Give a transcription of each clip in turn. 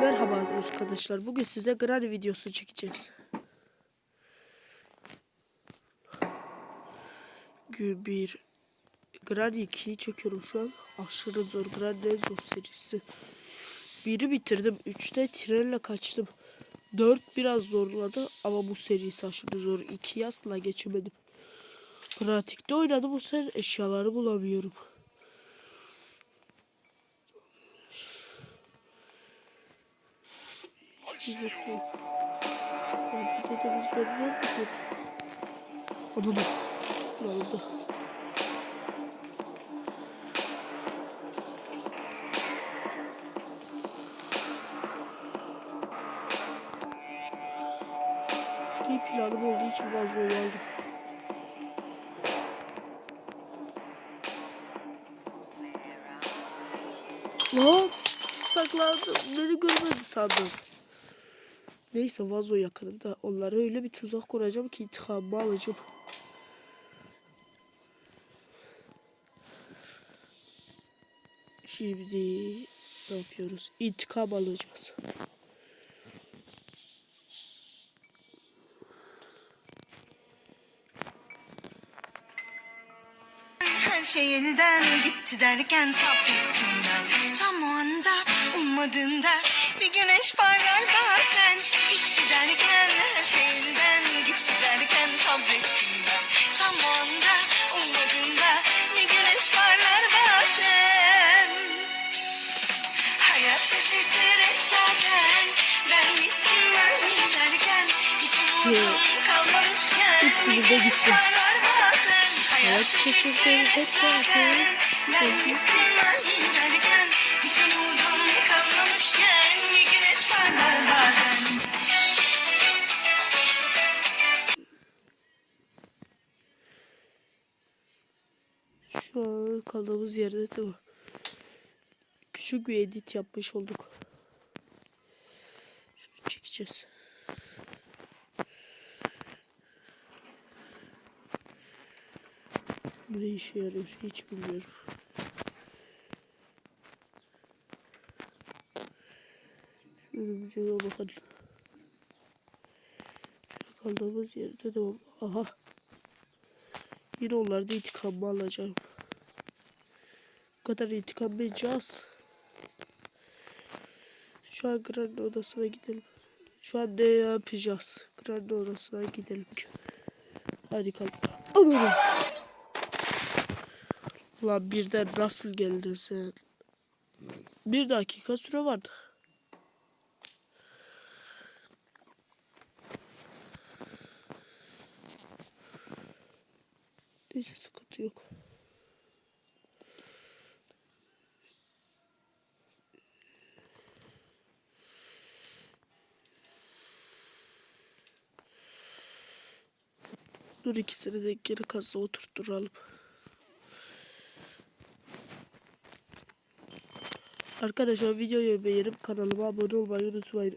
Merhaba arkadaşlar. Bugün size Granny videosu çekeceğiz. Gün 1 Granny 2'yi çekiyorum şu an. Aşırı zor. Granny en zor serisi. 1'i bitirdim. 3'te trenle kaçtım. 4 biraz zorladı ama bu serisi aşırı zor. 2'yi asla geçemedim. Pratikte oynadım bu sefer eşyaları bulamıyorum. Yok. Ya bir ben nerede gördüm? Onu da yanında. Bir planım olduğu için vazoyu aldım. Lan saklandım. Beni görmedi sandım. Neyse vazo yakınında. Onlara öyle bir tuzak kuracağım ki intikamımı alacağım. Şimdi ne yapıyoruz? İntikam alacağız. Her şey elden gitti derken sabrettim ben Tam o anda ummadığında bir güneş parlar bazen. Gitti derken her şey elden gitti derken sabrettim ben. Tam o anda ummadığında bir güneş parlar bazen. Hayat şaşırtır hep zaten. Ben bittim ben derken Hiç umudum kalmamışken bir güneş parlar bazen. Hayat şaşırtır hep zaten. Ben bittim ben derken kaldığımız yerde de küçük bir edit yapmış olduk. Şunu çekeceğiz. Bu ne işe yarıyor hiç bilmiyorum. Bakalım. Şu kaldığımız yerde devam. Aha. Yine onlarda intikamımı alacağım. Kadar intikam az. Şu an Grande odasına gidelim. Şu an ne yapacağız? Grande odasına gidelim. Hadi kalk. Anam. Birden nasıl geldin sen? Bir dakika süre vardı. Hiç sıkıntı yok. Dur ikisini de geri kasa oturtturalım. Arkadaşlar videoyu beğenip kanalıma abone olmayı unutmayın.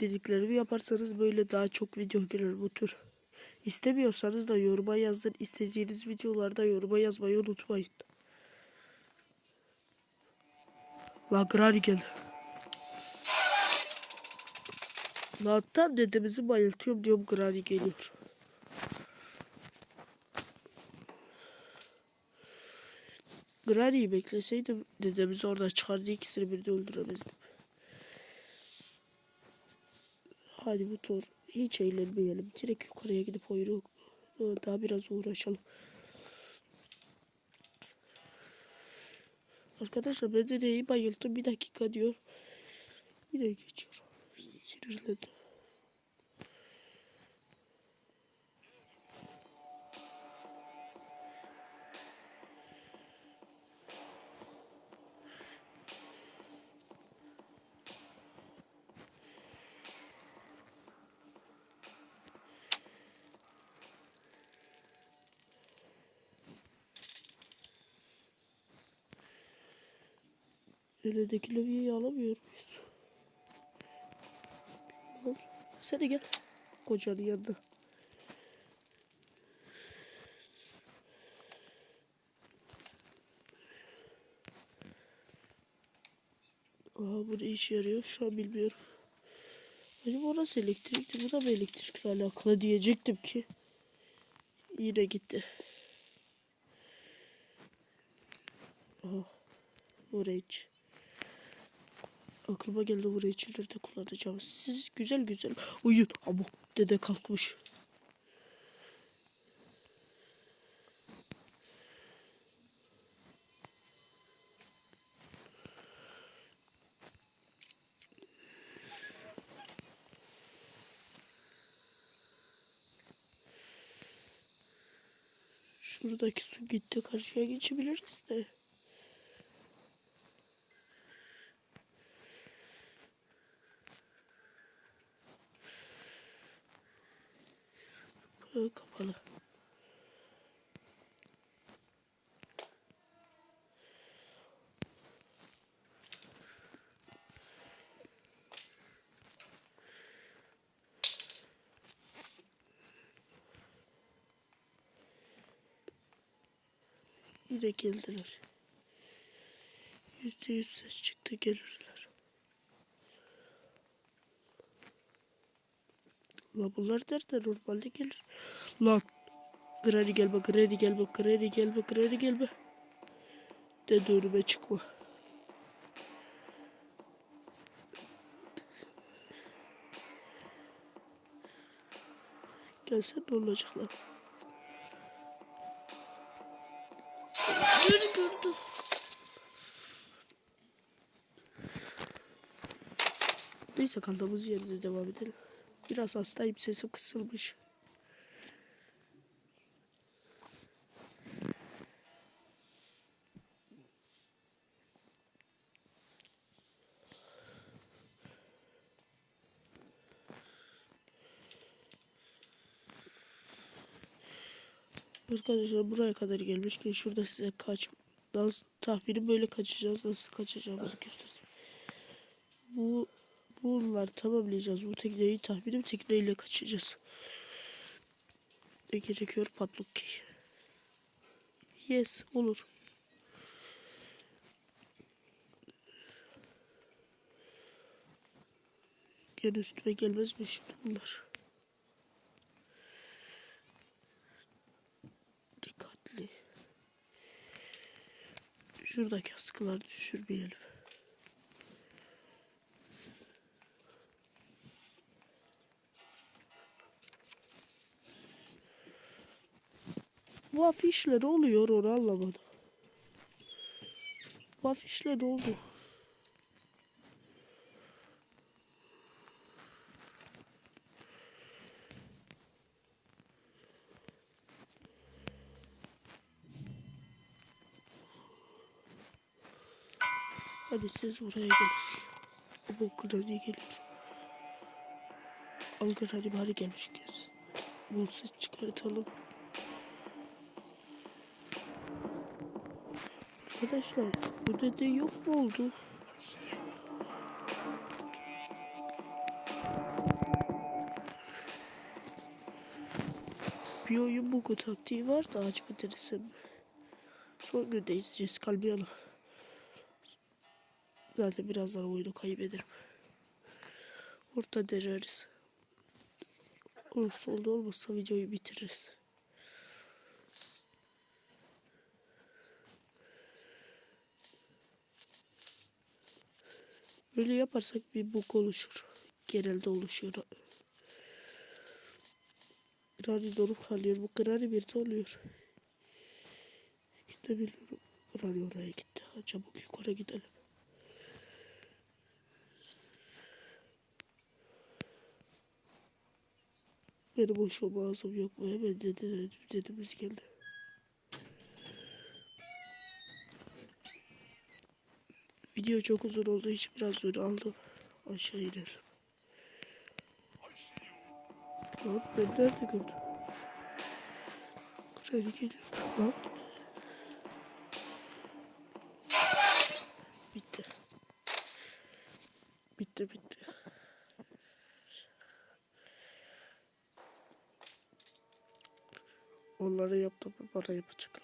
Dediklerimi yaparsanız böyle daha çok video gelir bu tür. İstemiyorsanız da yoruma yazın. İstediğiniz videolarda yoruma yazmayı unutmayın. La Granny geldi. La tam dedemizi bayıltıyorum diyorum Granny geliyor. Granny'yi bekleseydim dedemizi orada çıkardı ikisini birden öldüremezdim. Hadi bu tur hiç eğlenmeyelim. Direkt yukarıya gidip oyunu daha biraz uğraşalım. Arkadaşlar ben de neyi bayıldım bir dakika diyor. Yine geçiyor. Sinirlendim. Eldeki levyeyi alamıyor muyuz? Sen de gel. Kocanın yanına. Aa, bu ne işe yarıyor şu an bilmiyorum. Acaba orası elektrikli bu da mı elektrikle alakalı diyecektim ki. Yine gitti. Aha. Orange. Aklıma geldi Orange'i nerede kullanacağım. Siz güzel güzel uyuyun. Ama dede kalkmış. Şuradaki su gitti. Karşıya geçebiliriz de. Kapalı. Yine geldiler. Yüzde yüz ses çıktı gelirler. La bunlar nerede normalde gelir. Lan. Granny gelme, Granny gelme, Granny gelme, Granny gelme. Dede önüme çıkma. Gelsen ne olacak lan? Beni gördüm. Neyse kaldığımız yerde devam edelim. Biraz hastayım sesim kısılmış. Arkadaşlar buraya kadar gelmişken şurada size kaç nasıl tahmini böyle kaçacağız nasıl kaçacağımızı göstereceğim. Bu bunları tamamlayacağız. Bu tekneyi tahminim tekneyle kaçacağız. Ne gerekiyor? Padlock key. Yes olur. Gene üstüme gelmez mi şimdi bunlar? Dikkatli. Şuradaki askıları düşürmeyelim. Bu afişle ne oluyor onu anlamadım. Bu afişle ne oldu? Hadi siz buraya gelin. Bu Granny geliyor. Al Granny bari gelmiş gelsin. Bol ses çıkartalım. Arkadaşlar bu dede yok mu oldu? Bir oyun bugu taktiği var da aç bitirsem. Son günde izleyeceğiz kalmayalım. Zaten birazdan oyunu kaybederim. Orta dereriz. Olursa oldu olmazsa videoyu bitiririz. Böyle yaparsak bir bug oluşur. Genelde oluşuyor. Granny donup kalıyor. Bu Granny bir de oluyor. Gidebiliyorum. Granny oraya gitti. Ha, çabuk yukarı gidelim. Benim boş ağzım yok mu? Hemen dedi, dedimiz geldi. Video çok uzun olduğu için biraz zor aldım. Aşağı inelim. Lan ben nerede gördüm? Kredi geliyor lan. Bitti. Bitti bitti. Onları yaptım bana yapacaklar.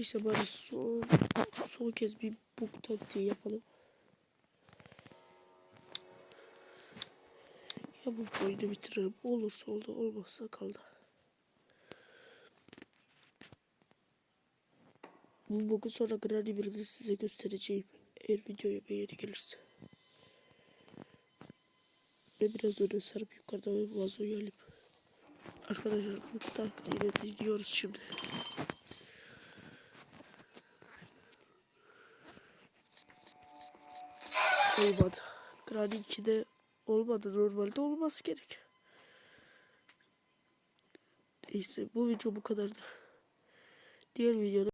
Neyse bari son, son kez bir bug taktiği yapalım. Ya bu oyunu bitirelim. Olursa oldu olmazsa kaldı. Bu bug'u sonra Granny birini size göstereceğim. Eğer videoya beğeni gelirse. Ve biraz öne sarıp yukarıda vazoyu alayım. Arkadaşlar bu taktiğini dinliyoruz şimdi. Olmadı. Granny 2'de olmadı. Normalde olması gerek. Neyse bu video bu kadardı. Diğer videoda